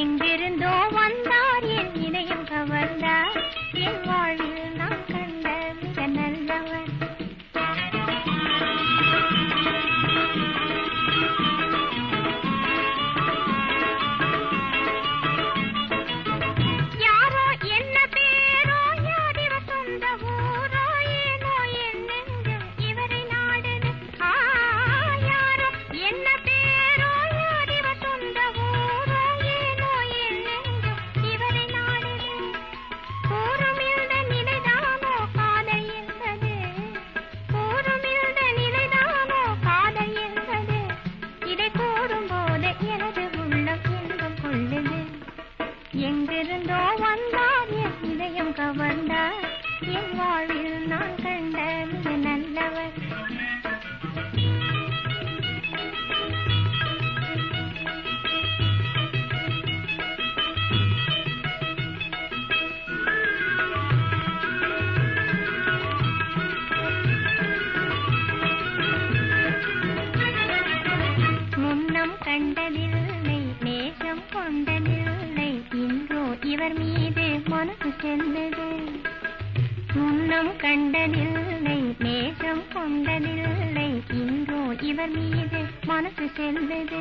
Didn't. பெருந்தோ வந்தார் என் இதயம் கவர்ந்தார். என் வாழ்வில் நான் கண்ட மிக நல்லவர். முன்னம் கண்டதில் நேசம் கொண்டதில் இங்கோ இவர் மீது மனசு சென்றது. முன்னம் கண்டதில்லை நேசம் கொண்டதில்லை. இங்கோ இவர் மீது மனசு சென்றது.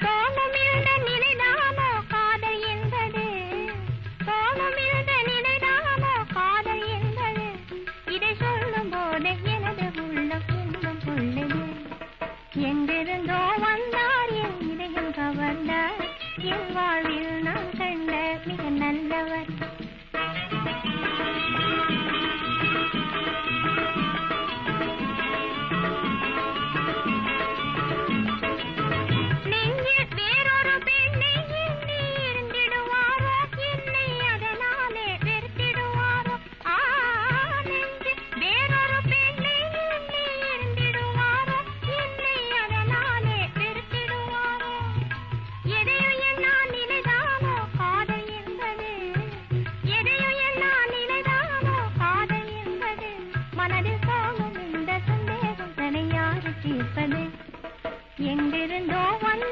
கோபமிருந்த நிலைதான் எங்கிருந்தோ வந்து